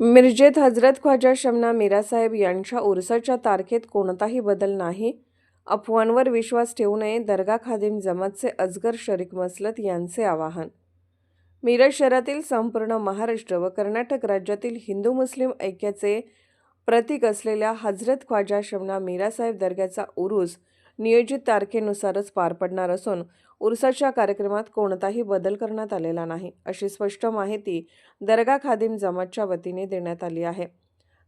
मिरजेत हजरत ख्वाजा शमना मीरासाहेब यांच्या उरसाच्या तारखेत कोणताही बदल नाही. अफवांवर विश्वास ठेवू नये दर्गा खादिम जमातचे अजगर शरीक मसलत यांचे आवाहन. मिरज शहरातील संपूर्ण महाराष्ट्र व कर्नाटक राज्यातील हिंदू मुस्लिम ऐक्याचे प्रतीक असलेल्या हजरत ख्वाजा शमना मीरासाहेब दर्ग्याचा उरूस नियोजित तारखेनुसारच पार पडणार असून उरसाच्या कार्यक्रमात कोणताही बदल करण्यात आलेला नाही अशी स्पष्ट माहिती दर्गा खादिम जमातच्या वतीने देण्यात आली आहे.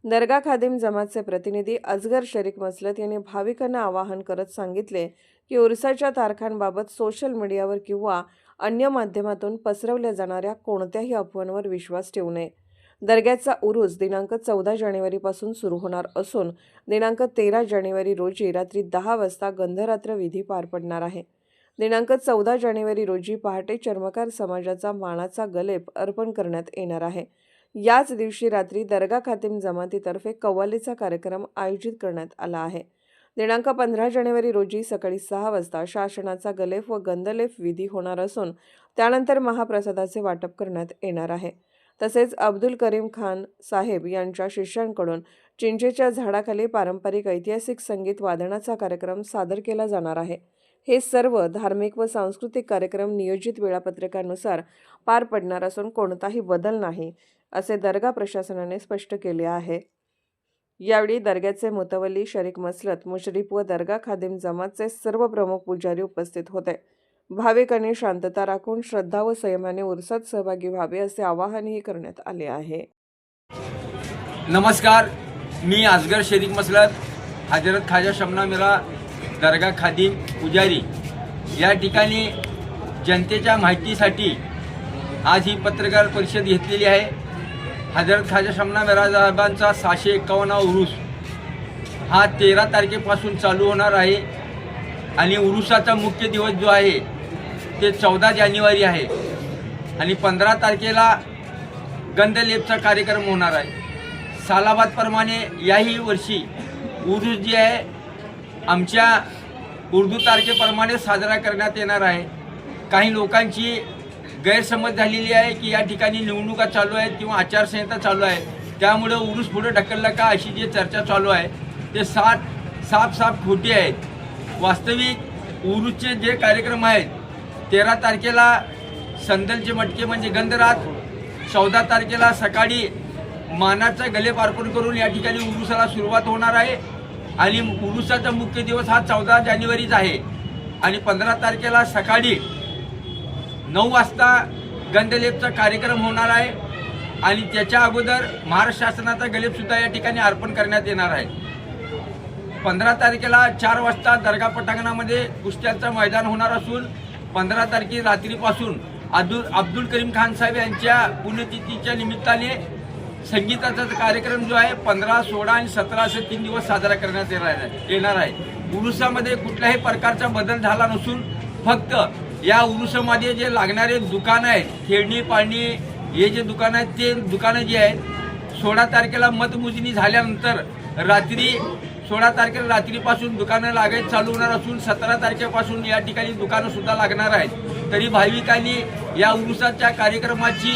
दर्गा खादिम जमातचे प्रतिनिधी अजगर शरीक मसलत यांनी भाविकांना आवाहन करत सांगितले की उरसाच्या तारखांबाबत सोशल मीडियावर किंवा अन्य माध्यमातून पसरवल्या जाणाऱ्या कोणत्याही अफवांवर विश्वास ठेवू नये. दर्ग्याचा उरूस दिनांक चौदा जानेवारीपासून सुरू होणार असून दिनांक तेरा जानेवारी रोजी रात्री दहा वाजता गंधरात्र विधी पार पडणार आहे. दिनांक चौदा जानेवारी रोजी पहाटे चर्मकार समाजाचा मानाचा गलेप अर्पण करण्यात येणार आहे. याच दिवशी रात्री दर्गा खातिम जमातीतर्फे कव्वालीचा कार्यक्रम आयोजित करण्यात आला आहे. दिनांक पंधरा जानेवारी रोजी सकाळी सहा वाजता शासनाचा गलेफ व गंधलेफ विधी होणार असून त्यानंतर महाप्रसादाचे वाटप करण्यात येणार आहे. तसेच अब्दुल करीम खान साहेब यांच्या शिष्यांकडून चिंचेच्या झाडाखाली पारंपरिक ऐतिहासिक संगीत वादनाचा कार्यक्रम सादर केला जाणार आहे. हे सर्व धार्मिक व सांस्कृतिक कार्यक्रम नियोजित वेळापत्रकानुसार पार पडणार असून कोणताही बदल नाही असे दर्गा प्रशासनाने स्पष्ट केले आहे. यावेळी दर्ग्याचे मुतवली शरीक मसलत मुशरीफ व दर्गा खादिम जमातचे सर्व प्रमुख पुजारी उपस्थित होते. भाविकांनी शांतता राखून श्रद्धा व संयमाने उरसात सहभागी व्हावे असे आवाहनही करण्यात आले आहे. नमस्कार मी आजगर शरीक मसलत हजरत खाजा शमना मिरा दर्गा खादिम पुजारी. या ठिकाणी जनतेच्या माहितीसाठी आज ही पत्रकार परिषद घेतलेली आहे. हजरत खाजा शमना मिरा साहेबांचा सहाशे एकावन्न उरुस. हा तेरा तारखेपासून चालू होणार आहे आणि उरुसाचा मुख्य दिवस जो आहे ते चौदा जानेवारी आहे. आणि पंधरा तारखेला गंधलेपचा कार्यक्रम होणार आहे. सालाबादप्रमाणे याही वर्षी उर्दू जी आहे आमच्या उर्दू तारखेप्रमाणे साजरा करण्यात येणार आहे. काही लोकांची गैरसमज झालेली आहे की या ठिकाणी निवडणुका चालू आहेत किंवा आचारसंहिता चालू आहे. त्यामुळे उरूस पुढे ढकललं का अशी जी चर्चा चालू आहे ते सात साफ साफ खोटी आहेत. वास्तविक उरूसचे जे कार्यक्रम आहेत तेरा तारखेला संदलचे मटके म्हणजे गंधरात चौदा तारखेला सकाळी मानाचा गले अर्पण करून या ठिकाणी उरुसाला सुरुवात होणार आहे. आणि उरुसाचा मुख्य दिवस हा चौदा जानेवारीच आहे. आणि पंधरा तारखेला सकाळी नऊ वाजता गंधलेपचा कार्यक्रम होणार आहे. आणि त्याच्या अगोदर महाराष्ट्र शासनाचा गलेपसुद्धा या ठिकाणी अर्पण करण्यात येणार आहे. पंधरा तारखेला चार वाजता दर्गा पटांगणामध्ये कुस्त्यांचं मैदान होणार असून पंधरा तारखे रात्रीपासून अब्दुल अब्दुल करीम खान साहेब यांच्या पुण्यतिथीच्या निमित्ताने संगीताचा कार्यक्रम जो आहे पंधरा सोळा आणि सतरा असे तीन दिवस साजरा करण्यात येणार आहे. येणार आहे. उरुसामध्ये कुठल्याही प्रकारचा बदल झाला नसून फक्त या उरुसामध्ये जे लागणारे दुकानं आहेत खेळणी पाळणी हे जे दुकानं आहेत ते दुकानं जी आहेत सोळा तारखेला मतमोजणी झाल्यानंतर रात्री सोळा तारखेला रात्रीपासून दुकानं लागायला चालू होणार असून सतरा तारखेपासून या ठिकाणी दुकानं सुद्धा लागणार आहेत. तरी भाविकांनी या उरुसाच्या कार्यक्रमाची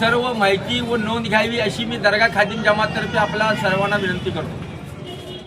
सर्व माहिती व नोंद घ्यावी अशी मी दर्गा खादिम जमातर्फे आपल्या सर्वांना विनंती करतो.